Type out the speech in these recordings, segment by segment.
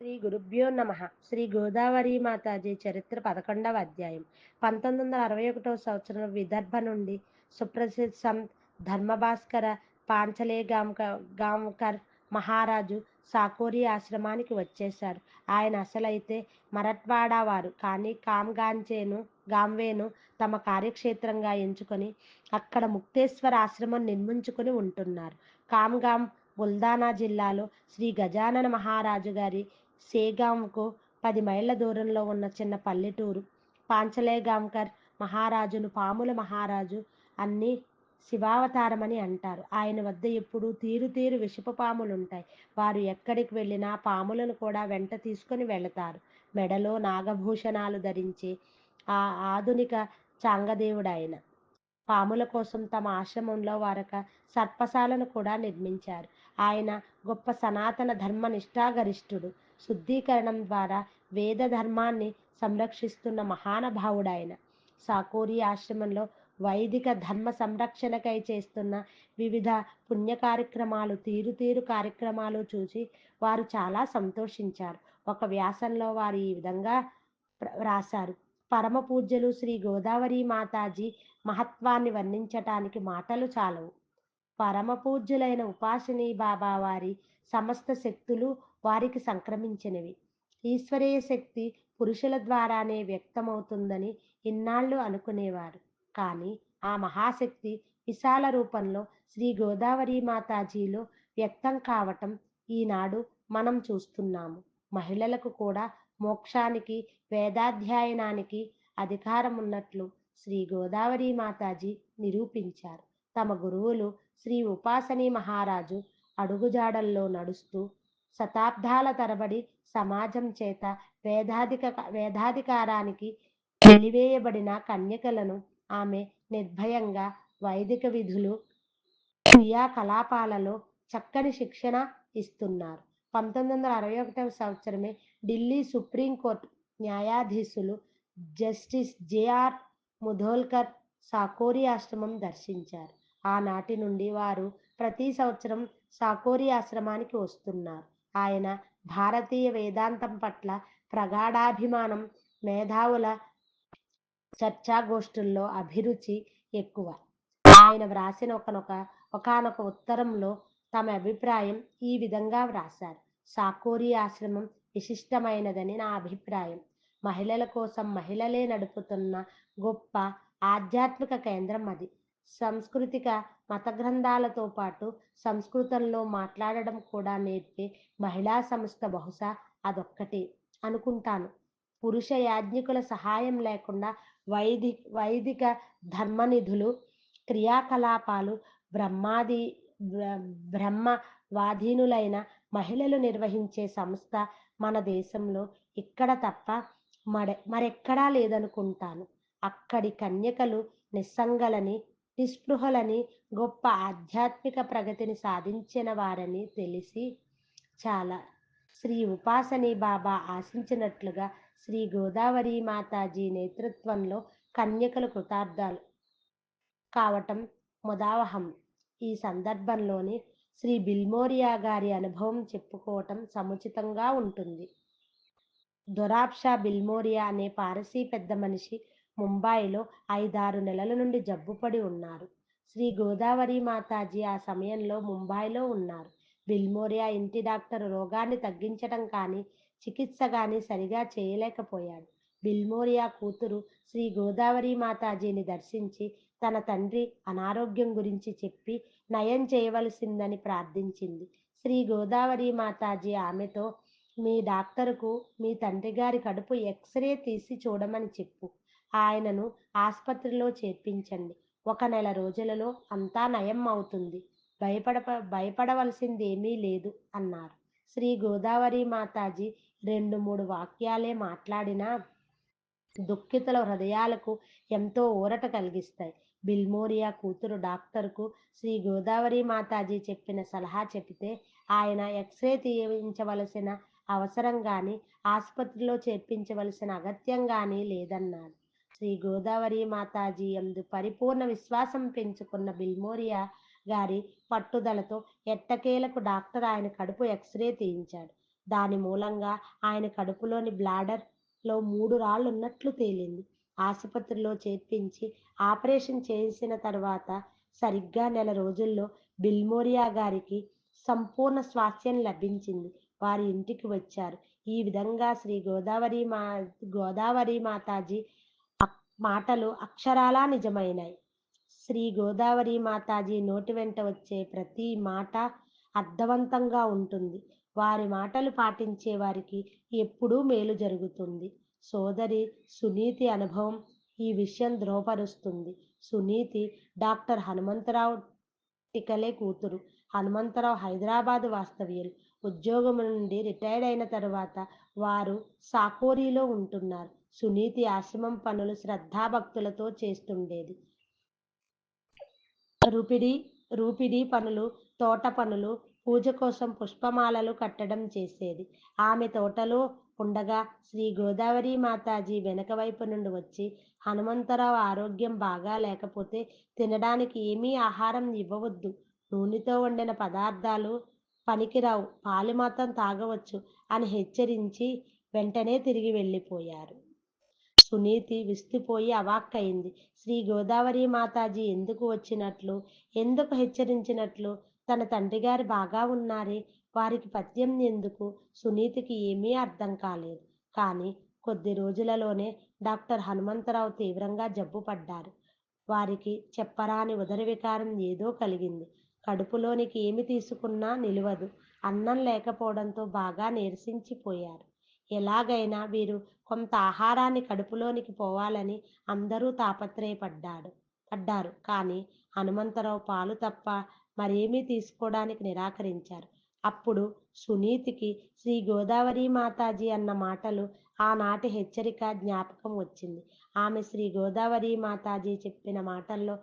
శ్రీ గురుభ్యో నమ. శ్రీ గోదావరి మాతాజీ చరిత్ర పదకొండవ అధ్యాయం. పంతొమ్మిది వందల అరవై ఒకటవ సంవత్సరం విదర్భ నుండి సుప్రసిద్ధ సంత్ ధర్మభాస్కర పాంచలే గాంక గాంకర్ మహారాజు సాకోరి ఆశ్రమానికి వచ్చేశారు. ఆయన అసలైతే మరట్వాడా వారు కానీ కామ్గాంచేను గాంవేను తమ కార్యక్షేత్రంగా ఎంచుకొని అక్కడ ముక్తేశ్వర ఆశ్రమం నిర్మించుకుని ఉంటున్నారు. కామ్గాం బుల్దానా జిల్లాలో శ్రీ గజానన మహారాజు గారి సేగాంకు పది మైళ్ళ దూరంలో ఉన్న చిన్న పల్లెటూరు. పాంచలేగాంకర్ మహారాజును పాముల మహారాజు అన్ని శివావతారమని అంటారు. ఆయన వద్ద ఎప్పుడు తీరు తీరు విషపు పాములుంటాయి. వారు ఎక్కడికి వెళ్ళినా పాములను కూడా వెంట తీసుకొని వెళతారు. మెడలో నాగభూషణాలు ధరించి ఆ ఆధునిక చాంగదేవుడాయన. పాముల కోసం తమ ఆశ్రమంలో వారొక సర్పశాలను కూడా నిర్మించారు. ఆయన గొప్ప సనాతన ధర్మ నిష్ఠాగరిష్ఠుడు శుద్ధీకరణం ద్వారా వేద ధర్మాన్ని సంరక్షిస్తున్న మహానుభావుడాయన. సాకోరి ఆశ్రమంలో వైదిక ధర్మ సంరక్షణకై చేస్తున్న వివిధ పుణ్య కార్యక్రమాలు తీరు తీరు కార్యక్రమాలు చూసి వారు చాలా సంతోషించారు. ఒక వ్యాసంలో వారు ఈ విధంగా రాశారు పరమ పూజ్యలు శ్రీ గోదావరి మాతాజీ మహత్వాన్ని వర్ణించటానికి మాటలు చాలవు. పరమ పూజ్యులైన ఉపాసిని బాబా వారి సమస్త శక్తులు వారికి సంక్రమించినవి. ఈశ్వరీయ శక్తి పురుషుల ద్వారానే వ్యక్తమవుతుందని ఇన్నాళ్ళు అనుకునేవారు. కానీ ఆ మహాశక్తి విశాల రూపంలో శ్రీ గోదావరి మాతాజీలో వ్యక్తం కావటం ఈనాడు మనం చూస్తున్నాము. మహిళలకు కూడా మోక్షానికి వేదాధ్యయనానికి అధికారం ఉన్నట్లు శ్రీ గోదావరి మాతాజీ నిరూపించారు. తమ గురువులు శ్రీ ఉపాసని మహారాజు అడుగుజాడల్లో నడుస్తూ శతాబ్దాల తరబడి సమాజం చేత వేదాధిక వేదాధికారానికి వెలివేయబడిన కన్యకలను ఆమె నిర్భయంగా వైదిక విధులు క్రియాకలాపాలలో చక్కని శిక్షణ ఇస్తున్నారు. పంతొమ్మిది వందల అరవై ఒకటవ సంవత్సరమే Delhi supreme court న్యాయాధీశులు justice J R Mudholkar Sakori ఆశ్రమం దర్శించారు. ఆనాటి నుండి వారు ప్రతి సంవత్సరం సాకోరి ఆశ్రమానికి వస్తున్నారు. ఆయన భారతీయ వేదాంతం పట్ల ప్రగాఢాభిమానం మేధావుల చర్చాగోష్ఠుల్లో అభిరుచి ఎక్కువ. ఆయన వ్రాసిన ఒకనొక ఒకనొక ఉత్తరంలో తమ అభిప్రాయం ఈ విధంగా వ్రాశారు. సాకోరి ఆశ్రమం విశిష్టమైనదని నా అభిప్రాయం. మహిళల కోసం మహిళలే నడుపుతున్న గొప్ప ఆధ్యాత్మిక కేంద్రం అది. సాంస్కృతిక మత గ్రంథాలతో పాటు సంస్కృతంలో మాట్లాడడం కూడా నేర్పే మహిళా సంస్థ బహుశా అదొక్కటే అనుకుంటాను. పురుష యాజ్ఞికుల సహాయం లేకుండా వైది వైదిక ధర్మనిధులు క్రియాకలాపాలు బ్రహ్మాది బ్రహ్మవాధీనులైన మహిళలు నిర్వహించే సంస్థ మన దేశంలో ఇక్కడ తప్ప మడ మరెక్కడా లేదనుకుంటాను. అక్కడి కన్యకలు నిస్సంగలని నిస్పృహలని గొప్ప ఆధ్యాత్మిక ప్రగతిని సాధించిన వారని తెలిసి చాలా. శ్రీ ఉపాసని బాబా ఆశించినట్లుగా శ్రీ గోదావరి మాతాజీ నేతృత్వంలో కన్యకలు కృతార్థాలు కావటం ముదావహం. ఈ సందర్భంలోని శ్రీ బిల్మోరియా గారి అనుభవం చెప్పుకోవటం సముచితంగా ఉంటుంది. దొరాబ్షా బిల్మోరియా అనే పారసీ పెద్ద మనిషి ముంబాయిలో ఐదారు నెలల నుండి జబ్బుపడి ఉన్నారు. శ్రీ గోదావరి మాతాజీ ఆ సమయంలో ముంబాయిలో ఉన్నారు. బిల్మోరియా ఇంటి డాక్టర్ రోగాన్ని తగ్గించటం కానీ చికిత్స కానీ సరిగా చేయలేకపోయాడు. బిల్మోరియా కూతురు శ్రీ గోదావరి మాతాజీని దర్శించి తన తండ్రి అనారోగ్యం గురించి చెప్పి నయం చేయవలసిందని ప్రార్థించింది. శ్రీ గోదావరి మాతాజీ ఆమెతో మీ డాక్టర్కు మీ తండ్రి గారి కడుపు ఎక్స్రే తీసి చూడమని చెప్పు. ఆయనను ఆసుపత్రిలో చేర్పించండి. ఒక నెల రోజులలో అంతా నయం అవుతుంది. భయపడ భయపడవలసింది ఏమీ లేదు అన్నారు. శ్రీ గోదావరి మాతాజీ రెండు మూడు వాక్యాలే మాట్లాడినా దుఃఖితుల హృదయాలకు ఎంతో ఊరట కలిగిస్తాయి. బిల్మోరియా కూతురు డాక్టర్కు శ్రీ గోదావరి మాతాజీ చెప్పిన సలహా చెబితే ఆయన ఎక్స్రే తీయించవలసిన అవసరం కానీ ఆసుపత్రిలో చేర్పించవలసిన అగత్యం కానీ లేదన్నాడు శ్రీ గోదావరి మాతాజీ ఎందు పరిపూర్ణ విశ్వాసం పెంచుకున్న బిల్మోరియా గారి పట్టుదలతో ఎట్టకేలకు డాక్టర్ ఆయన కడుపు ఎక్స్రే తీయించాడు దాని మూలంగా ఆయన కడుపులోని బ్లాడర్లో మూడు రాళ్ళున్నట్లు తేలింది. ఆసుపత్రిలో చేర్పించి ఆపరేషన్ చేసిన తర్వాత సరిగ్గా నెల రోజుల్లో బిల్మోరియా గారికి సంపూర్ణ స్వాస్థ్యం లభించింది. వారి ఇంటికి వచ్చారు. ఈ విధంగా శ్రీ గోదావరి మా గోదావరి మాతాజీ మాటలు అక్షరాలా నిజమైనాయి. శ్రీ గోదావరి మాతాజీ నోటి వెంట వచ్చే ప్రతి మాట అర్థవంతంగా ఉంటుంది. వారి మాటలు పాటించే వారికి ఎప్పుడూ మేలు జరుగుతుంది. సోదరి సునీతి అనుభవం ఈ విషయం ధృవపరుస్తుంది. సునీతి డాక్టర్ హనుమంతరావు టికలే కూతురు. హనుమంతరావు హైదరాబాద్ వాస్తవ్యులు. ఉద్యోగం నుండి రిటైర్డ్ అయిన తర్వాత వారు సాకోరీలో ఉంటున్నారు. సునీతి ఆశ్రమం పనులు శ్రద్ధాభక్తులతో చేస్తుండేది. రూపిడి రూపిడి పనులు, తోట పనులు, పూజ కోసం పుష్పమాలలు కట్టడం చేసేది. ఆమె తోటలో ఉండగా శ్రీ గోదావరి మాతాజీ వెనక వైపు నుండి వచ్చి హనుమంతరావు ఆరోగ్యం బాగా లేకపోతే తినడానికి ఏమీ ఆహారం ఇవ్వవద్దు. నూనెతో వండిన పదార్థాలు పనికిరావు. పాలు మాత్రం తాగవచ్చు అని హెచ్చరించి వెంటనే తిరిగి వెళ్ళిపోయారు. సునీతి విస్తుపోయి అవాక్కయింది. శ్రీ గోదావరి మాతాజీ ఎందుకు వచ్చినట్లు? ఎందుకు హెచ్చరించినట్లు? తన తండ్రిగారు బాగా ఉన్నారే. వారికి పద్యం ఎందుకు? సునీతికి ఏమీ అర్థం కాలేదు. కానీ కొద్ది రోజులలోనే డాక్టర్ హనుమంతరావు తీవ్రంగా జబ్బుపడ్డారు. వారికి చెప్పరాని ఉదర వికారం ఏదో కలిగింది. కడుపులోనికి ఏమి తీసుకున్నా నిలవదు అన్నం లేకపోవడంతో బాగా నీరసించిపోయారు. ఎలాగైనా వీరు కొంత ఆహారాన్ని కడుపులోనికి పోవాలని అందరూ తాపత్రయపడ్డాడు పడ్డారు. కానీ హనుమంతరావు పాలు తప్ప మరేమీ తీసుకోవడానికి నిరాకరించారు. అప్పుడు సునీతికి శ్రీ గోదావరి మాతాజీ అన్న మాటలు, ఆనాటి హెచ్చరిక జ్ఞాపకం వచ్చింది. ఆమె శ్రీ గోదావరి మాతాజీ చెప్పిన మాటల్లో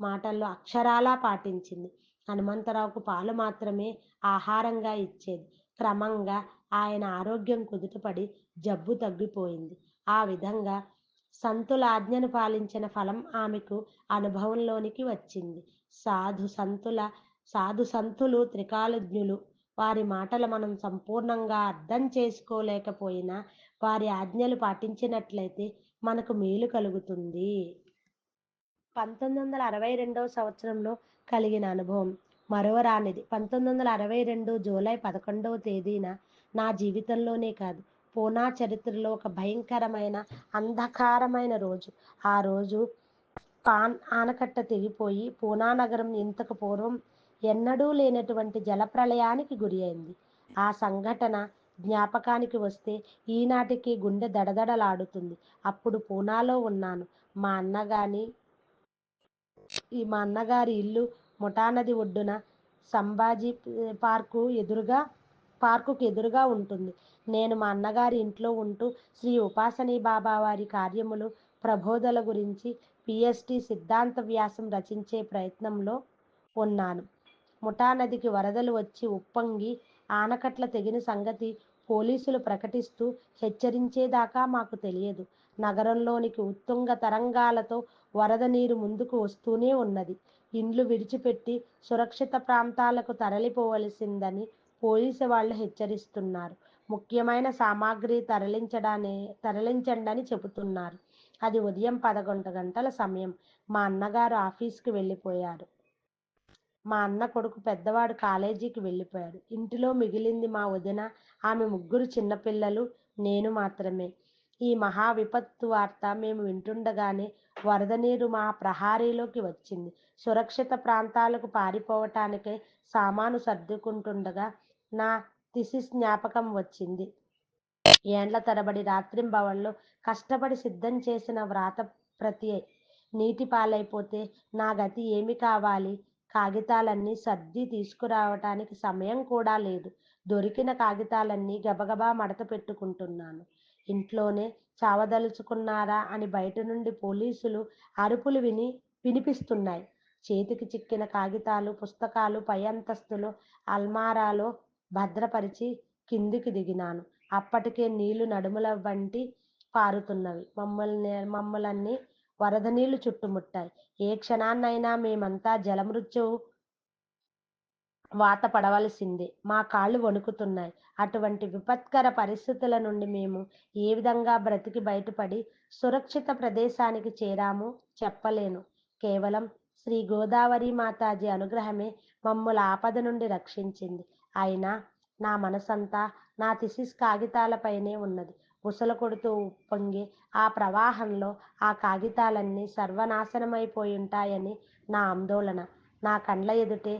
మాటల్లో అక్షరాలా పాటించింది. హనుమంతరావుకు పాలు మాత్రమే ఆహారంగా ఇచ్చేది. క్రమంగా ఆయన ఆరోగ్యం కుదుటపడి జబ్బు తగ్గిపోయింది. ఆ విధంగా సంతుల ఆజ్ఞను పాలించిన ఫలం ఆమెకు అనుభవంలోనికి వచ్చింది. సాధు సంతుల సాధు సంతులు త్రికాలజ్ఞులు. వారి మాటలు మనం సంపూర్ణంగా అర్థం చేసుకోలేకపోయినా వారి ఆజ్ఞలు పాటించినట్లయితే మనకు మేలు కలుగుతుంది. పంతొమ్మిది వందల అరవై రెండవ సంవత్సరంలో కలిగిన అనుభవం మరువరానిది. పంతొమ్మిది వందల అరవై రెండు జూలై పదకొండవ తేదీన నా జీవితంలోనే కాదు, పూనా చరిత్రలో ఒక భయంకరమైన, అంధకారమైన రోజు. ఆ రోజు పాన్ ఆనకట్ట తెగిపోయి పూనా నగరం ఇంతకు పూర్వం ఎన్నడూ లేనటువంటి జలప్రళయానికి గురయింది. ఆ సంఘటన జ్ఞాపకానికి వస్తే ఈనాటికి గుండె దడదడలాడుతుంది. అప్పుడు పూనాలో ఉన్నాను. మా అన్నగాని ఈ మా అన్నగారి ఇల్లు ముఠానది ఒడ్డున సంభాజీ పార్కు ఎదురుగా పార్కుకు ఎదురుగా ఉంటుంది. నేను మా అన్నగారి ఇంట్లో ఉంటూ శ్రీ ఉపాసనీ బాబా వారి కార్యములు, ప్రబోధల గురించి పిఎస్టి సిద్ధాంత వ్యాసం రచించే ప్రయత్నంలో ఉన్నాను. ముఠా నదికి వరదలు వచ్చి ఉప్పొంగి ఆనకట్ల తెగిన సంగతి పోలీసులు ప్రకటిస్తూ హెచ్చరించేదాకా మాకు తెలియదు. నగరంలోనికి ఉత్తుంగ తరంగాలతో వరద నీరు ముందుకు వస్తూనే ఉన్నది. ఇండ్లు విడిచిపెట్టి సురక్షిత ప్రాంతాలకు తరలిపోవలసిందని పోలీసు వాళ్ళు హెచ్చరిస్తున్నారు. ముఖ్యమైన సామాగ్రి తరలించడాని తరలించండని చెబుతున్నారు. అది ఉదయం పదకొండు గంటల సమయం. మా అన్నగారు ఆఫీస్కి వెళ్ళిపోయారు. మా అన్న కొడుకు పెద్దవాడు కాలేజీకి వెళ్ళిపోయాడు. ఇంటిలో మిగిలింది మా వదిన, ఆమె ముగ్గురు చిన్నపిల్లలు, నేను మాత్రమే. ఈ మహా విపత్తు వార్త మేము వింటుండగానే వరద నీరు మా ప్రహరీలోకి వచ్చింది. సురక్షిత ప్రాంతాలకు పారిపోవటానికై సామాను సర్దుకుంటుండగా నా థీసిస్ జ్ఞాపకం వచ్చింది. ఏండ్ల తరబడి రాత్రింబవళ్ళు కష్టపడి సిద్ధం చేసిన వ్రాత ప్రతి నీటి పాలైపోతే నా గతి ఏమి కావాలి? కాగితాలన్నీ సర్ది తీసుకురావటానికి సమయం కూడా లేదు. దొరికిన కాగితాలన్నీ గబగబా మడత పెట్టుకుంటున్నాను. ఇంట్లోనే చావదలుచుకున్నారా అని బయట నుండి పోలీసులు అరుపులు విని వినిపిస్తున్నాయి. చేతికి చిక్కిన కాగితాలు, పుస్తకాలు పై అంతస్తులో అల్మారాలో భద్రపరిచి కిందికి దిగినాను. అప్పటికే నీళ్ళు నడుముల వంటి పారుతున్నవి. మమ్మల్ని మమ్మలన్నీ వరద నీళ్ళు చుట్టుముట్టాయి. ఏ క్షణాన్నైనా మేమంతా జలమృత్యు వాత పడవలసిందే మా కాళ్ళు వణుకుతున్నాయి అటువంటి విపత్కర పరిస్థితుల నుండి మేము ఏ విధంగా బ్రతికి బయటపడి సురక్షిత ప్రదేశానికి చేరాము చెప్పలేను కేవలం శ్రీ గోదావరి మాతాజీ అనుగ్రహమే మమ్మల ఆపద నుండి రక్షించింది అయినా నా మనసంతా నా థిసిస్ కాగితాలపైనే ఉన్నది. బుసలు కొడుతూ ఉప్పొంగి ఆ ప్రవాహంలో ఆ కాగితాలన్నీ సర్వనాశనమైపోయి ఉంటాయని నా ఆందోళన. నా కండ్ల ఎదుటే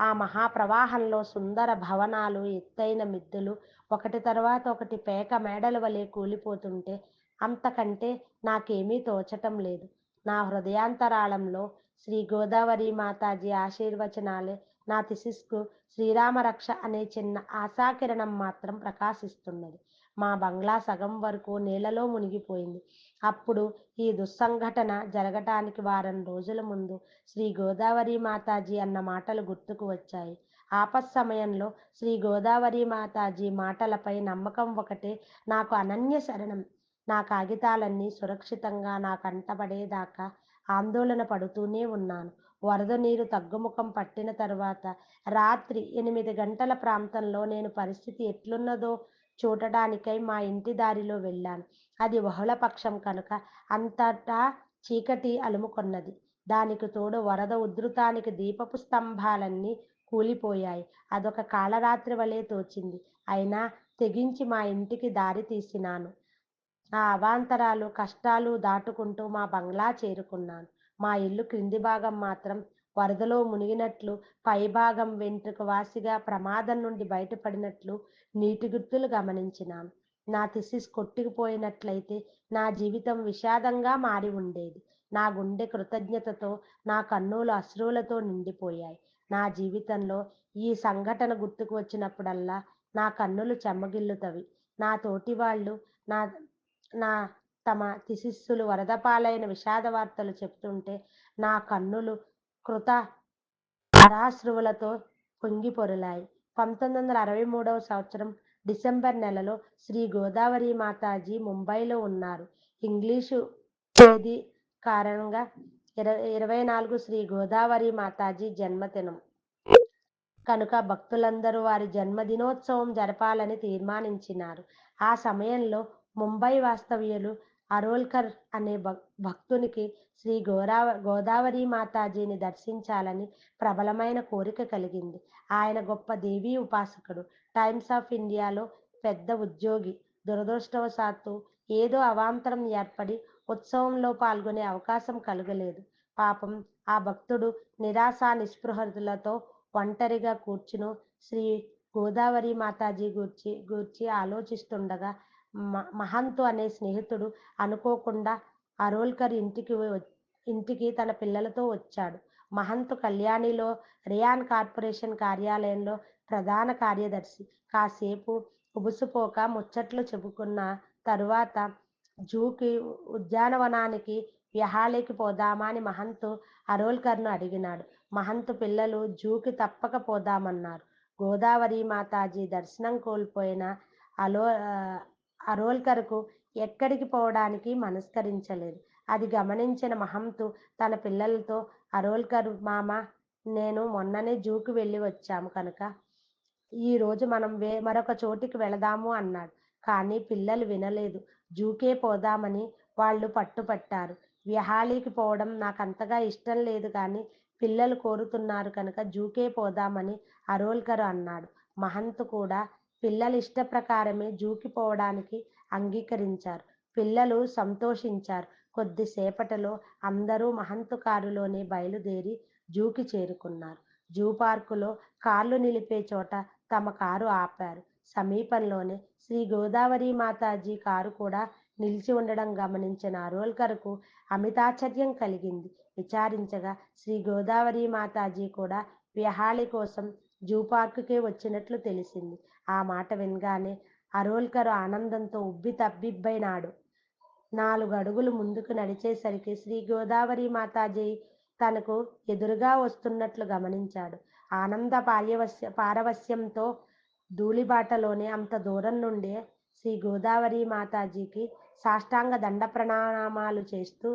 ఆ మహాప్రవాహంలో సుందర భవనాలు ఎత్తైన మిద్దెలు ఒకటి తర్వాత ఒకటి పేక మేడల వలె కూలిపోతుంటే అంతకంటే నాకేమీ తోచటం లేదు. నా హృదయాంతరాళంలో శ్రీ గోదావరి మాతాజీ ఆశీర్వచనాలే నా థిసిస్కు శ్రీరామరక్ష అనే చిన్న ఆశాకిరణం మాత్రం ప్రకాశిస్తున్నది. మా బంగ్లా సగం వరకు నీళ్ళలో మునిగిపోయింది. అప్పుడు ఈ దుస్సంఘటన జరగటానికి వారం రోజుల ముందు శ్రీ గోదావరి మాతాజీ అన్న మాటలు గుర్తుకు వచ్చాయి. ఆపత్ సమయంలో శ్రీ గోదావరి మాతాజీ మాటలపై నమ్మకం ఒకటే నాకు అనన్య శరణం. నా కాగితాలన్నీ సురక్షితంగా నా కంటబడేదాకా ఆందోళన పడుతూనే ఉన్నాను. వరద నీరు తగ్గుముఖం పట్టిన తర్వాత రాత్రి ఎనిమిది గంటల ప్రాంతంలో నేను పరిస్థితి ఎట్లున్నదో చూడటానికై మా ఇంటి దారిలో వెళ్ళాను. అది బహుళపక్షం కనుక అంతటా చీకటి అలుముకొన్నది. దానికి తోడు వరద ఉధృతానికి దీపపు స్తంభాలన్నీ కూలిపోయాయి. అదొక కాళరాత్రి వలె తోచింది. అయినా తెగించి మా ఇంటికి దారి తీసినాను. ఆ అవాంతరాలు కష్టాలు దాటుకుంటూ మా బంగ్లా చేరుకున్నాను. మా ఇల్లు క్రింది భాగం మాత్రం వరదలో మునిగినట్లు పైభాగం వెంట్రుక వాసిగా ప్రమాదం నుండి బయటపడినట్లు నీటి గుర్తులు గమనించినాను నా థిసిస్ కొట్టుకుపోయినట్లయితే నా జీవితం విషాదంగా మారి ఉండేది. నా గుండె కృతజ్ఞతతో నా కన్నులు అశ్రువులతో నిండిపోయాయి. నా జీవితంలో ఈ సంఘటన గుర్తుకు వచ్చినప్పుడల్లా నా కన్నులు చెమ్మగిల్లుతవి నా తోటి వాళ్ళు నా నా తమ తిశిస్సులు వరదపాలైన విషాద వార్తలు చెప్తుంటే నా కన్నులు కృత పరాశ్రువులతో పొంగి పొరలాయి పంతొమ్మిది వందల అరవై మూడవ సంవత్సరం డిసెంబర్ నెలలో శ్రీ గోదావరి మాతాజీ ముంబైలో ఉన్నారు. ఇంగ్లీషు తేదీ కారణంగా ఇరవై ఇరవై నాలుగు శ్రీ గోదావరి మాతాజీ జన్మదినం. కనుక భక్తులందరూ వారి జన్మదినోత్సవం జరపాలని తీర్మానించినారు. ఆ సమయంలో ముంబై వాస్తవ్యులు అరోల్కర్ అనే భక్తునికి శ్రీ గోరా గోదావరి మాతాజీని దర్శించాలని ప్రబలమైన కోరిక కలిగింది. ఆయన గొప్ప దేవీ ఉపాసకుడు. టైమ్స్ ఆఫ్ ఇండియాలో పెద్ద ఉద్యోగి. దురదృష్టవశాత్తు ఏదో అవాంతరం ఏర్పడి ఉత్సవంలో పాల్గొనే అవకాశం కలగలేదు. పాపం ఆ భక్తుడు నిరాశ నిస్పృహలతో ఒంటరిగా కూర్చును శ్రీ గోదావరి మాతాజీ గూర్చి గూర్చి ఆలోచిస్తుండగా మహంతు అనే స్నేహితుడు అనుకోకుండా అరోల్కర్ ఇంటికి ఇంటికి తన పిల్లలతో వచ్చాడు. మహంతు కళ్యాణిలో రియాన్ కార్పొరేషన్ కార్యాలయంలో ప్రధాన కార్యదర్శి. కాసేపు ఉబుసుపోక ముచ్చట్లు చెప్పుకున్న తరువాత జూకి ఉద్యానవనానికి విహాళికి పోదామా అని మహంతు అరోల్కర్ను అడిగినాడు. మహంతు పిల్లలు జూకి తప్పక పోదామన్నారు. గోదావరి మాతాజీ దర్శనం కోల్పోయిన అలో అరోల్కర్కు ఎక్కడికి పోవడానికి మనస్కరించలేదు. అది గమనించిన మహంతు తన పిల్లలతో అరోల్కర్ మామ నేను మొన్ననే జూకి వెళ్ళి వచ్చాము కనుక. ఈరోజు మనం వే మరొక చోటికి వెళదాము అన్నాడు. కానీ పిల్లలు వినలేదు. జూకే పోదామని వాళ్ళు పట్టుపట్టారు. విహాళీకి పోవడం నాకు అంతగా ఇష్టం లేదు కానీ పిల్లలు కోరుతున్నారు కనుక జూకే పోదామని అరోల్కర్ అన్నాడు. మహంత్ కూడా పిల్లల ఇష్ట ప్రకారమే జూకి పోవడానికి అంగీకరించారు. పిల్లలు సంతోషించారు. కొద్దిసేపటిలో అందరూ మహంతు కారులోనే బయలుదేరి జూకి చేరుకున్నారు. జూ పార్కులో కార్లు నిలిపే చోట తమ కారు ఆపారు. సమీపంలోనే శ్రీ గోదావరి మాతాజీ కారు కూడా నిలిచి ఉండడం గమనించిన అరోల్కర్కు అమితాశ్చర్యం కలిగింది. విచారించగా శ్రీ గోదావరి మాతాజీ కూడా విహాళి కోసం జూ పార్కుకే వచ్చినట్లు తెలిసింది. ఆ మాట వినగానే అరోల్కర్ ఆనందంతో ఉబ్బి తబ్బిబ్బైనాడు. నాలుగు అడుగులు ముందుకు నడిచేసరికి శ్రీ గోదావరి మాతాజీ తనకు ఎదురుగా వస్తున్నట్లు గమనించాడు. ఆనంద పార్యవస్య పారవస్యంతో ధూళిబాటలోనే అంత దూరం నుండే శ్రీ గోదావరి మాతాజీకి సాష్టాంగ దండ ప్రణామాలు చేస్తూ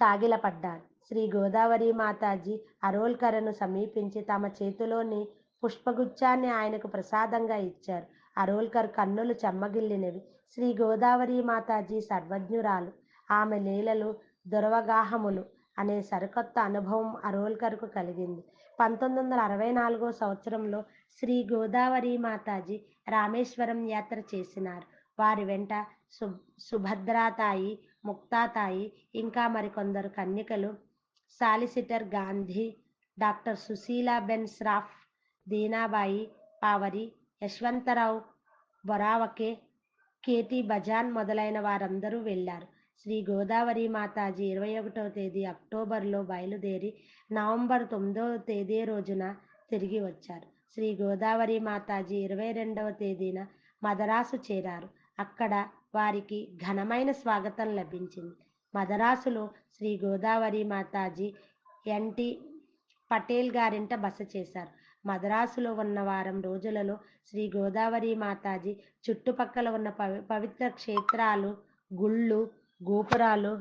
సాగిలపడ్డాడు. శ్రీ గోదావరి మాతాజీ అరోల్కర్ను సమీపించి తమ చేతిలోని పుష్పగుచ్ఛాన్ని ఆయనకు ప్రసాదంగా ఇచ్చారు. అరోల్కర్ కన్నులు చెమ్మగిల్లినవి. శ్రీ గోదావరి మాతాజీ సర్వజ్ఞురాలు. ఆమె లీలలు దురవగాహములు అనే సరికొత్త అనుభవం అరోల్కర్కు కలిగింది. పంతొమ్మిది వందల అరవై నాలుగో సంవత్సరంలో శ్రీ గోదావరి మాతాజీ రామేశ్వరం యాత్ర చేసినారు. వారి వెంట సు సుభద్రాతాయి ముక్తాతాయి ఇంకా మరికొందరు కన్యకలు solicitor Gandhi doctor Sushilaben Shroff Dinabai Pavri Yashwantrao Boravake K T Bajan మొదలైన వారందరూ వెళ్ళారు శ్రీ గోదావరి మాతాజీ ఇరవై ఒకటవ తేదీ అక్టోబర్లో బయలుదేరి నవంబర్ తొమ్మిదవ తేదీ రోజున తిరిగి వచ్చారు శ్రీ గోదావరి మాతాజీ ఇరవై రెండవ తేదీన మదరాసు చేరారు అక్కడ వారికి ఘనమైన స్వాగతం లభించింది మదరాసులో శ్రీ గోదావరి మాతాజీ ఎన్టీ పటేల్ గారింట బస చేశారు మద్రాసులో ఉన్న వారం రోజులలో శ్రీ గోదావరి మాతాజీ చుట్టుపక్కల ఉన్న పవి పవిత్ర క్షేత్రాలు గుళ్ళు గోపురాలు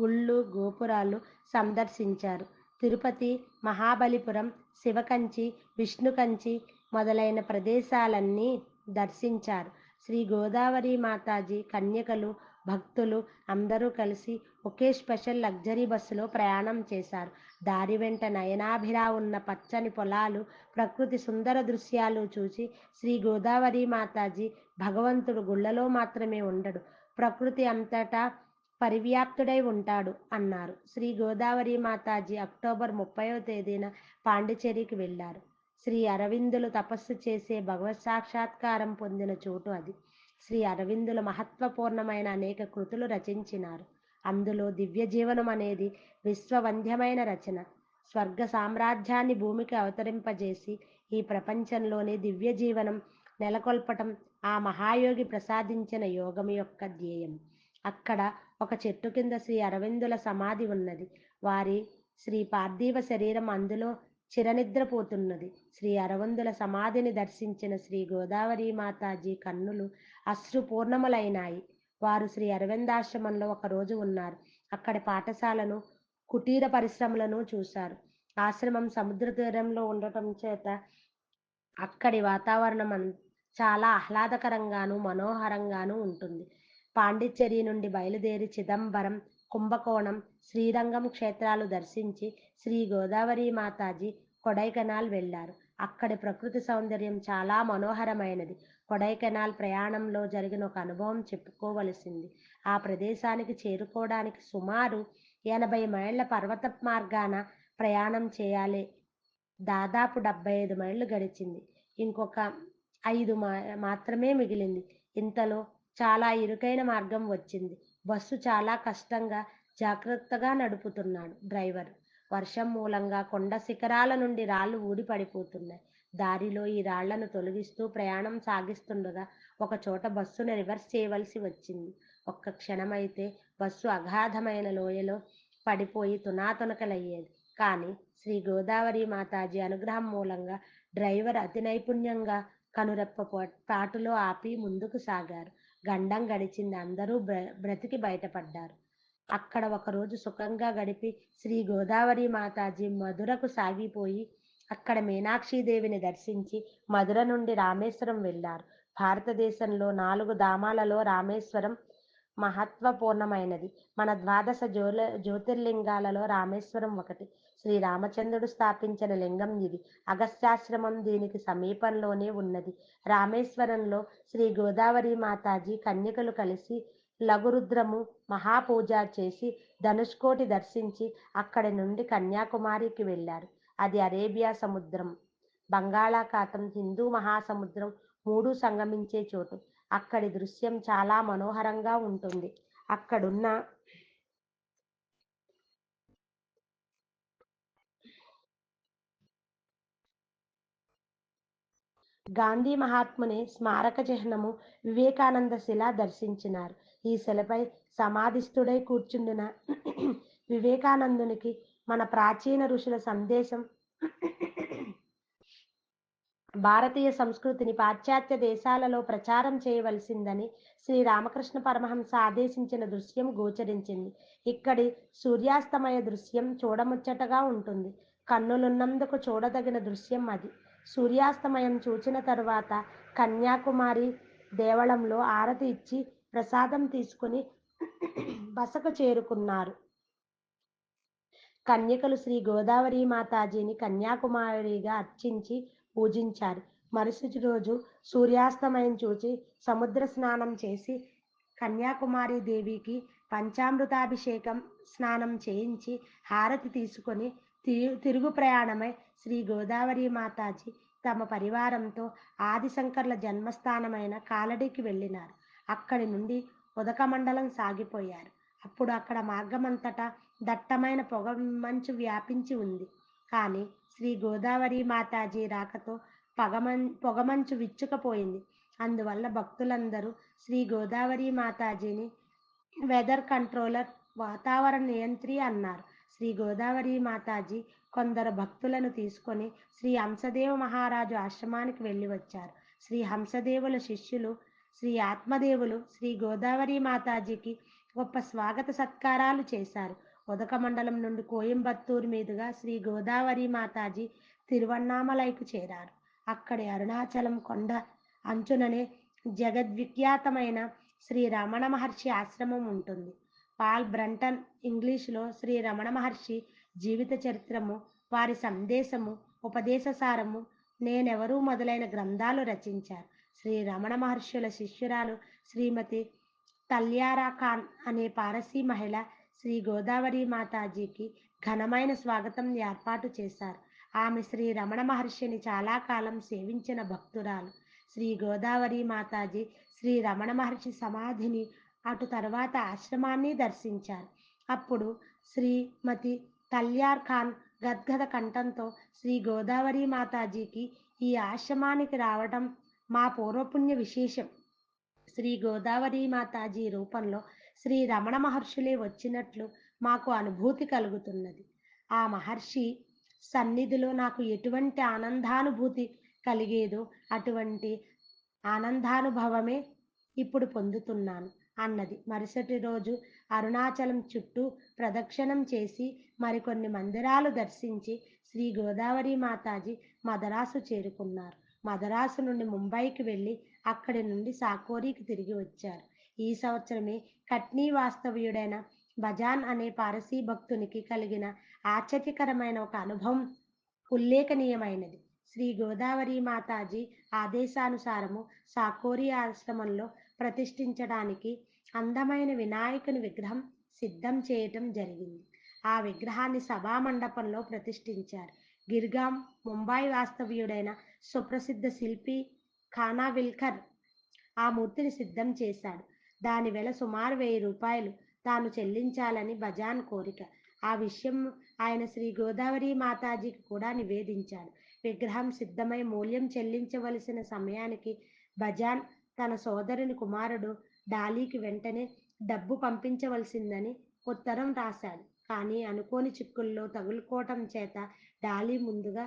గుళ్ళు గోపురాలు సందర్శించారు. తిరుపతి మహాబలిపురం శివకంచి విష్ణుకంచి మొదలైన ప్రదేశాలన్నీ దర్శించారు. శ్రీ గోదావరి మాతాజీ కన్యకలు భక్తులు అందరూ కలిసి ఒకే స్పెషల్ లగ్జరీ బస్సులో ప్రయాణం చేశారు. దారి వెంట నయనాభిరా ఉన్న పచ్చని పొలాలు ప్రకృతి సుందర దృశ్యాలు చూసి శ్రీ గోదావరి మాతాజీ భగవంతుడు గుళ్ళలో మాత్రమే ఉండడు. ప్రకృతి అంతటా పరివ్యాప్తుడై ఉంటాడు అన్నారు. శ్రీ గోదావరి మాతాజీ అక్టోబర్ ముప్పైవ తేదీన పాండిచేరికి వెళ్ళారు. శ్రీ అరవిందులు తపస్సు చేసే భగవత్ సాక్షాత్కారం పొందిన చోటు అది. శ్రీ అరవిందులు మహత్వపూర్ణమైన అనేక కృతులు రచించినారు. అందులో దివ్య జీవనం అనేది విశ్వవంధ్యమైన రచన. స్వర్గ సామ్రాజ్యాన్ని భూమికి అవతరింపజేసి ఈ ప్రపంచంలోనే దివ్య జీవనం నెలకొల్పటం ఆ మహాయోగి ప్రసాదించిన యోగం యొక్క ధ్యేయం. అక్కడ ఒక చెట్టు కింద శ్రీ అరవిందుల సమాధి ఉన్నది. వారి శ్రీ పార్థివ శరీరం అందులో చిరనిద్రపోతున్నది. శ్రీ అరవిందుల సమాధిని దర్శించిన శ్రీ గోదావరి మాతాజీ కన్నులు అశ్రుపూర్ణములైనాయి. వారు శ్రీ అరవిందాశ్రమంలో ఒకరోజు ఉన్నారు. అక్కడి పాఠశాలను కుటీర పరిశ్రమలను చూశారు. ఆశ్రమం సముద్ర తీరంలో ఉండటం చేత అక్కడి వాతావరణం చాలా ఆహ్లాదకరంగాను మనోహరంగాను ఉంటుంది. పాండిచ్చేరి నుండి బయలుదేరి చిదంబరం కుంభకోణం శ్రీరంగం క్షేత్రాలు దర్శించి శ్రీ గోదావరి మాతాజీ కొడైకెనాల్ వెళ్ళారు. అక్కడి ప్రకృతి సౌందర్యం చాలా మనోహరమైనది. కొడైకెనాల్ ప్రయాణంలో జరిగిన ఒక అనుభవం చెప్పుకోవలసింది. ఆ ప్రదేశానికి చేరుకోవడానికి సుమారు ఎనభై మైళ్ళ పర్వత మార్గాన ప్రయాణం చేయాలి. దాదాపు డెబ్బై ఐదు మైళ్ళు గడిచింది. ఇంకొక ఐదు మా మాత్రమే మిగిలింది. ఇంతలో చాలా ఇరుకైన మార్గం వచ్చింది. బస్సు చాలా కష్టంగా జాగ్రత్తగా నడుపుతున్నాడు డ్రైవర్. వర్షం మూలంగా కొండ శిఖరాల నుండి రాళ్ళు ఊడి పడిపోతున్నాయి. దారిలో ఈ రాళ్ళను తొలగిస్తూ ప్రయాణం సాగిస్తుండగా ఒక చోట బస్సును రివర్స్ చేయవలసి వచ్చింది. ఒక్క క్షణమైతే బస్సు అగాధమైన లోయలో పడిపోయి తునాతునకలయ్యేది. కానీ శ్రీ గోదావరి మాతాజీ అనుగ్రహం మూలంగా డ్రైవర్ అతి నైపుణ్యంగా కనురెప్ప పా- పాటులో ఆపి ముందుకు సాగారు. గండం గడిచింది. అందరూ బ్ర- బ్రతికి బయటపడ్డారు. అక్కడ ఒకరోజు సుఖంగా గడిపి శ్రీ గోదావరి మాతాజీ మధురకు సాగిపోయి అక్కడ మీనాక్షీదేవిని దర్శించి మధుర నుండి రామేశ్వరం వెళ్ళారు. భారతదేశంలో నాలుగు ధామాలలో రామేశ్వరం మహత్వపూర్ణమైనది. మన ద్వాదశ జ్యోల జ్యోతిర్లింగాలలో రామేశ్వరం ఒకటి. శ్రీ రామచంద్రుడు స్థాపించిన లింగం ఇది. అగస్త్యాశ్రమం దీనికి సమీపంలోనే ఉన్నది. రామేశ్వరంలో శ్రీ గోదావరి మాతాజీ కన్యకలు కలిసి లఘురుద్రము మహాపూజ చేసి ధనుష్కోటి దర్శించి అక్కడి నుండి కన్యాకుమారికి వెళ్ళారు. అది అరేబియా సముద్రం. బంగాళాఖాతం హిందూ మహాసముద్రం మూడు సంగమించే చోటు. అక్కడి దృశ్యం చాలా మనోహరంగా ఉంటుంది. అక్కడున్న గాంధీ మహాత్ముని స్మారక చిహ్నము వివేకానంద శిల దర్శించినారు. ఈ శిలపై సమాధిస్థుడై కూర్చుండిన వివేకానందునికి మన ప్రాచీన ఋషుల సందేశం భారతీయ సంస్కృతిని పాశ్చాత్య దేశాలలో ప్రచారం చేయవలసిందని శ్రీ రామకృష్ణ పరమహంస ఆదేశించిన దృశ్యం గోచరించింది. ఇక్కడి సూర్యాస్తమయ దృశ్యం చూడముచ్చటగా ఉంటుంది. కన్నులున్నందుకు చూడదగిన దృశ్యం అది. సూర్యాస్తమయం చూచిన తరువాత కన్యాకుమారి దేవళంలో ఆరతి ఇచ్చి ప్రసాదం తీసుకుని బసకు చేరుకున్నారు. కన్యకలు శ్రీ గోదావరి మాతాజీని కన్యాకుమారిగా అర్చించి పూజించారు. మరుసటి రోజు సూర్యాస్తమయం చూచి సముద్ర స్నానం చేసి కన్యాకుమారి దేవికి పంచామృతాభిషేకం స్నానం చేయించి హారతి తీసుకొని తిరుగు ప్రయాణమై శ్రీ గోదావరి మాతాజీ తమ పరివారంతో ఆదిశంకర్ల జన్మస్థానమైన కాలడీకి వెళ్ళినారు. అక్కడి నుండి ఉదకమండలం సాగిపోయారు. అప్పుడు అక్కడ మార్గమంతటా దట్టమైన పొగ మంచు వ్యాపించి ఉంది. కానీ శ్రీ గోదావరి మాతాజీ రాకతో పగమం పొగమంచు విచ్చుకపోయింది. అందువల్ల భక్తులందరూ శ్రీ గోదావరి మాతాజీని వెదర్ కంట్రోలర్ వాతావరణ నియంత్రి అన్నారు. శ్రీ గోదావరి మాతాజీ కొందరు భక్తులను తీసుకొని శ్రీ హంసదేవ మహారాజు ఆశ్రమానికి వెళ్ళి వచ్చారు. శ్రీ హంసదేవుల శిష్యులు శ్రీ ఆత్మదేవులు శ్రీ గోదావరి మాతాజీకి గొప్ప స్వాగత సత్కారాలు చేశారు. ఉదక మండలం నుండి కోయంబత్తూరు మీదుగా శ్రీ గోదావరి మాతాజీ తిరువన్నామలైకు చేరారు. అక్కడి అరుణాచలం కొండ అంచుననే జగద్విఖ్యాతమైన శ్రీ రమణ మహర్షి ఆశ్రమం ఉంటుంది. పాల్ బ్రంటన్ ఇంగ్లీషులో శ్రీ రమణ మహర్షి జీవిత చరిత్రము వారి సందేశము ఉపదేశసారము నేనెవరు మొదలైన గ్రంథాలు రచించారు. శ్రీ రమణ మహర్షుల శిష్యురాలు శ్రీమతి తల్యారా ఖాన్ అనే పారసీ మహిళ శ్రీ గోదావరి మాతాజీకి ఘనమైన స్వాగతం ఏర్పాటు చేశారు. ఆమె శ్రీ రమణ మహర్షిని చాలా కాలం సేవించిన భక్తురాలు. శ్రీ గోదావరి మాతాజీ శ్రీ రమణ మహర్షి సమాధిని అటు తర్వాత ఆశ్రమాన్ని దర్శించారు. అప్పుడు శ్రీమతి తల్యార్ ఖాన్ గద్గద కంఠంతో శ్రీ గోదావరి మాతాజీకి ఈ ఆశ్రమానికి రావటం మా పూర్వపుణ్య విశేషం. శ్రీ గోదావరి మాతాజీ రూపంలో శ్రీ రమణ మహర్షులే వచ్చినట్లు మాకు అనుభూతి కలుగుతున్నది. ఆ మహర్షి సన్నిధిలో నాకు ఎటువంటి ఆనందానుభూతి కలిగేదో అటువంటి ఆనందానుభవమే ఇప్పుడు పొందుతున్నాను. అన్నది. మరుసటి రోజు అరుణాచలం చుట్టూ ప్రదక్షిణం చేసి మరికొన్ని మందిరాలు దర్శించి శ్రీ గోదావరి మాతాజీ మదరాసు చేరుకున్నారు. మదరాసు నుండి ముంబైకి వెళ్ళి అక్కడి నుండి సాకోరికి తిరిగి వచ్చారు. ఈ సంవత్సరమే కట్నీ వాస్తవ్యుడైన బజాన్ అనే పారసీ భక్తునికి కలిగిన ఆశ్చర్యకరమైన ఒక అనుభవం ఉల్లేఖనీయమైనది. శ్రీ గోదావరి మాతాజీ ఆదేశానుసారము సాకోరి ఆశ్రమంలో ప్రతిష్ఠించడానికి అందమైన వినాయకుని విగ్రహం సిద్ధం చేయటం జరిగింది. ఆ విగ్రహాన్ని సభా మండపంలో ప్రతిష్ఠించారు. గిర్గాం ముంబై వాస్తవ్యుడైన సుప్రసిద్ధ శిల్పి ఖానా విల్కర్ ఆ మూర్తిని సిద్ధం చేశాడు. దాని వెల సుమారు వెయ్యి రూపాయలు తాను చెల్లించాలని బజాన్ కోరిక. ఆ విషయం ఆయన శ్రీ గోదావరి మాతాజీకి కూడా నివేదించాడు. విగ్రహం సిద్ధమై మూల్యం చెల్లించవలసిన సమయానికి బజాన్ తన సోదరుని కుమారుడు డాలీకి వెంటనే డబ్బు పంపించవలసిందని ఉత్తరం రాశాడు. కానీ అనుకోని చిక్కుల్లో తగులుకోవటం చేత డాలీ ముందుగా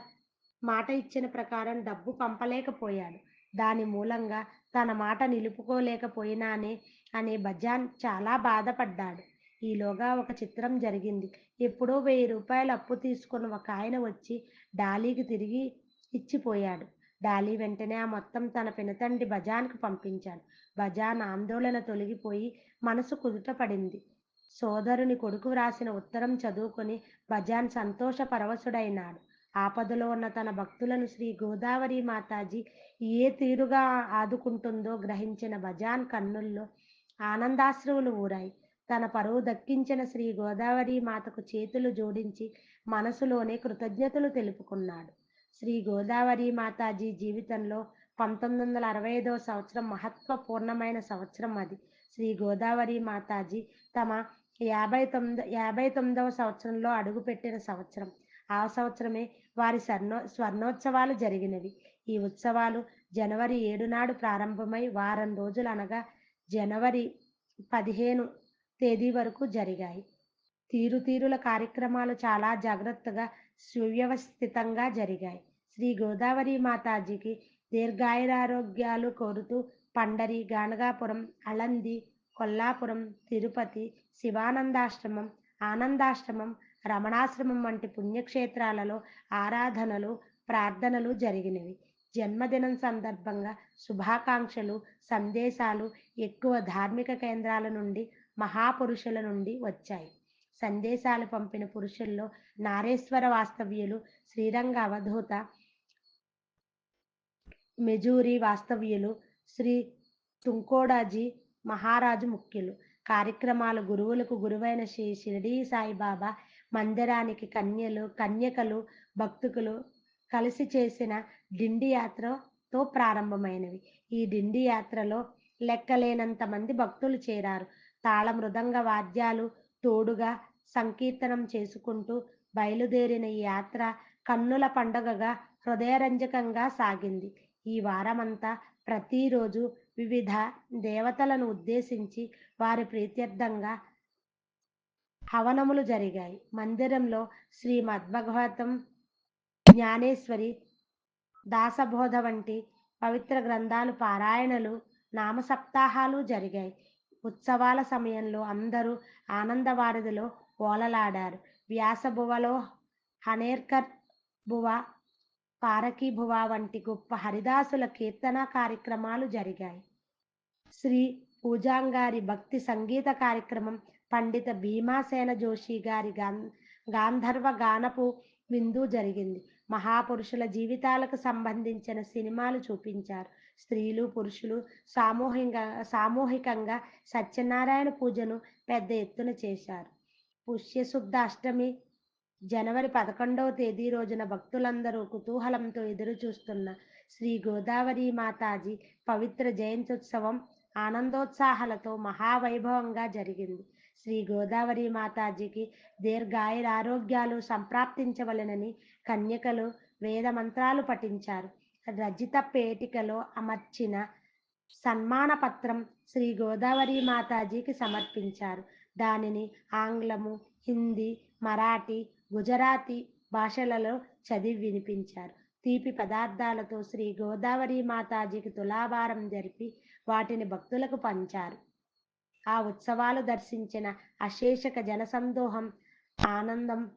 మాట ఇచ్చిన ప్రకారం డబ్బు పంపలేకపోయాడు. దాని మూలంగా తన మాట నిలుపుకోలేకపోయినానే అనే బజాన్ చాలా బాధపడ్డాడు. ఈలోగా ఒక చిత్రం జరిగింది. ఎప్పుడో వెయ్యి రూపాయలు అప్పు తీసుకున్న ఒక ఆయన వచ్చి డాలీకి తిరిగి ఇచ్చిపోయాడు. డాలీ వెంటనే ఆ మొత్తం తన పినతండ్రి బజాన్కు పంపించాడు. బజాన్ ఆందోళన తొలగిపోయి మనసు కుదుట పడింది. సోదరుని కొడుకు వ్రాసిన ఉత్తరం చదువుకొని బజాన్ సంతోష పరవశుడైనాడు. ఆపదలో ఉన్న తన భక్తులను శ్రీ గోదావరి మాతాజీ ఏ తీరుగా ఆదుకుంటుందో గ్రహించిన బజాన్ కన్నుల్లో ఆనందాశ్రువులు ఊరాయి. తన పరువు దక్కించిన శ్రీ గోదావరి మాతకు చేతులు జోడించి మనసులోనే కృతజ్ఞతలు తెలుపుకున్నాడు. శ్రీ గోదావరి మాతాజీ జీవితంలో పంతొమ్మిది వందల అరవై ఐదవ సంవత్సరం మహత్వపూర్ణమైన సంవత్సరం అది. శ్రీ గోదావరి మాతాజీ తమ యాభై తొమ్మిది యాభై తొమ్మిదవ సంవత్సరంలో అడుగుపెట్టిన సంవత్సరం. ఆ సంవత్సరమే వారి స్వర్ణో స్వర్ణోత్సవాలు జరిగినవి. ఈ ఉత్సవాలు జనవరి ఏడు నాడు ప్రారంభమై వారం రోజులు అనగా జనవరి పదిహేను తేదీ వరకు జరిగాయి. తీరు తీరుల కార్యక్రమాలు చాలా జాగ్రత్తగా సువ్యవస్థితంగా జరిగాయి. శ్రీ గోదావరి మాతాజీకి దీర్ఘాయురారోగ్యాలు కోరుతూ పండరి గానగాపురం అలంది కొల్లాపురం తిరుపతి శివానందాశ్రమం ఆనందాశ్రమం రమణాశ్రమం వంటి పుణ్యక్షేత్రాలలో ఆరాధనలు ప్రార్థనలు జరిగినవి. జన్మదినం సందర్భంగా శుభాకాంక్షలు సందేశాలు ఎక్కువ ధార్మిక కేంద్రాల నుండి మహాపురుషుల నుండి వచ్చాయి. సందేశాలు పంపిన పురుషుల్లో నారేశ్వర వాస్తవ్యులు శ్రీరంగ అవధూత మెజూరి వాస్తవ్యులు శ్రీ తుంకోడాజీ మహారాజు ముఖ్యులు. కార్యక్రమాలు గురువులకు గురువైన శ్రీ షిరిడీ సాయిబాబా మందిరానికి కన్యలు కన్యకలు భక్తుకులు కలిసి చేసిన డిండి యాత్రతో ప్రారంభమైనవి. ఈ డిండి యాత్రలో లెక్కలేనంత మంది భక్తులు చేరారు. తాళ మృదంగ వాద్యాలు తోడుగా సంకీర్తనం చేసుకుంటూ బయలుదేరిన ఈ యాత్ర కన్నుల పండగగా హృదయరంజకంగా సాగింది. ఈ వారమంతా ప్రతిరోజు వివిధ దేవతలను ఉద్దేశించి వారి ప్రీత్యర్థంగా హవనములు జరిగాయి. మందిరంలో శ్రీ మద్భగవతం జ్ఞానేశ్వరి దాసబోధ వంటి పవిత్ర గ్రంథాలు పారాయణలు నామ సప్తాహాలు జరిగాయి. ఉత్సవాల సమయంలో అందరూ ఆనందవారధిలో ఓలలాడారు. వ్యాసభువలో హనేర్కర్ భువ పారకీభువా వంటి గొప్ప హరిదాసుల కీర్తన కార్యక్రమాలు జరిగాయి. శ్రీ పూజాంగారి భక్తి సంగీత కార్యక్రమం పండిత భీమాసేన జోషి గారి గాం గాంధర్వ గానపు విందు జరిగింది. మహాపురుషుల జీవితాలకు సంబంధించిన సినిమాలు చూపించారు. స్త్రీలు పురుషులు సామూహికంగా సామూహికంగా సత్యనారాయణ పూజను పెద్ద ఎత్తున చేశారు. పుష్యశుద్ధ అష్టమి జనవరి పదకొండవ తేదీ రోజున భక్తులందరూ కుతూహలంతో ఎదురు చూస్తున్న శ్రీ గోదావరి మాతాజీ పవిత్ర జయంత్యుత్సవం ఆనందోత్సాహాలతో మహావైభవంగా జరిగింది. శ్రీ గోదావరి మాతాజీకి దీర్ఘాయురారోగ్యాలు సంప్రాప్తించవలెనని కన్యకలు వేద మంత్రాలు పఠించారు. రజిత పేటికలో అమర్చిన సన్మాన పత్రం శ్రీ గోదావరి మాతాజీకి సమర్పించారు. దానిని ఆంగ్లము హిందీ మరాఠీ గుజరాతీ భాషలలో చదివి వినిపించారు. తీపి పదార్థాలతో శ్రీ గోదావరి మాతాజీకి తులాభారం జరిపి వాటిని భక్తులకు పంచారు. ఆ ఉత్సవాలు దర్శించిన అశేషక జనసందోహం ఆనందం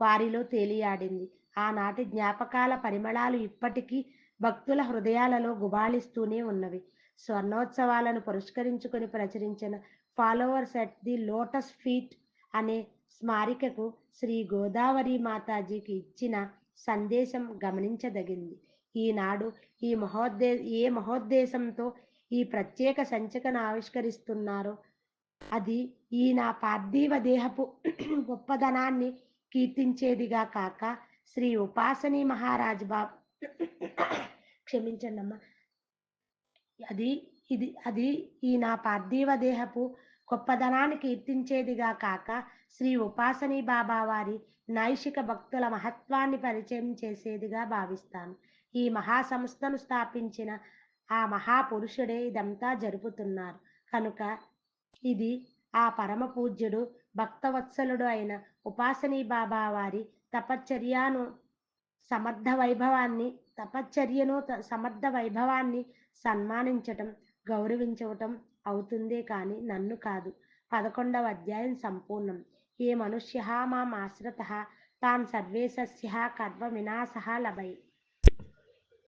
వారిలో తేలియాడింది. ఆనాటి జ్ఞాపకాల పరిమళాలు ఇప్పటికీ భక్తుల హృదయాలలో గుబాళిస్తూనే ఉన్నవి. స్వర్ణోత్సవాలను పురస్కరించుకొని ప్రచురించిన followers at the lotus feet అనే స్మారికకు శ్రీ గోదావరి మాతాజీకి ఇచ్చిన సందేశం గమనించదగింది. ఈనాడు ఈ మహోద్దే ఏ మహోద్దేశంతో ఈ ప్రత్యేక సంచికను ఆవిష్కరిస్తున్నారో అది ఈ నా పార్థివ దేహపు గొప్పదనాన్ని కీర్తించేదిగా కాక శ్రీ ఉపాసని మహారాజ్ బాబు క్షమించండి అమ్మా. అది ఇది అది ఈ నా పార్థివ దేహపు గొప్పదనాన్ని కీర్తించేదిగా కాక శ్రీ ఉపాసని బాబా వారి నైషిక భక్తుల మహత్వాన్ని పరిచయం చేసేదిగా భావిస్తాను. ఈ మహాసంస్థను స్థాపించిన ఆ మహాపురుషుడే ఇదంతా జరుపుతున్నారు. కనుక ఇది ఆ పరమ పూజ్యుడు భక్తవత్సలుడు అయిన ఉపాసనీ బాబా వారి తపశ్చర్యను సమర్థ వైభవాన్ని తపశ్చర్యను త- సమర్థ వైభవాన్ని సన్మానించటం గౌరవించటం అవుతుందే కానీ నన్ను కాదు. పదకొండవ అధ్యాయం సంపూర్ణం. ఏ మనుష్య మాం ఆశ్రత తాన్ సర్వేశస్య కర్మ వినాశ లభై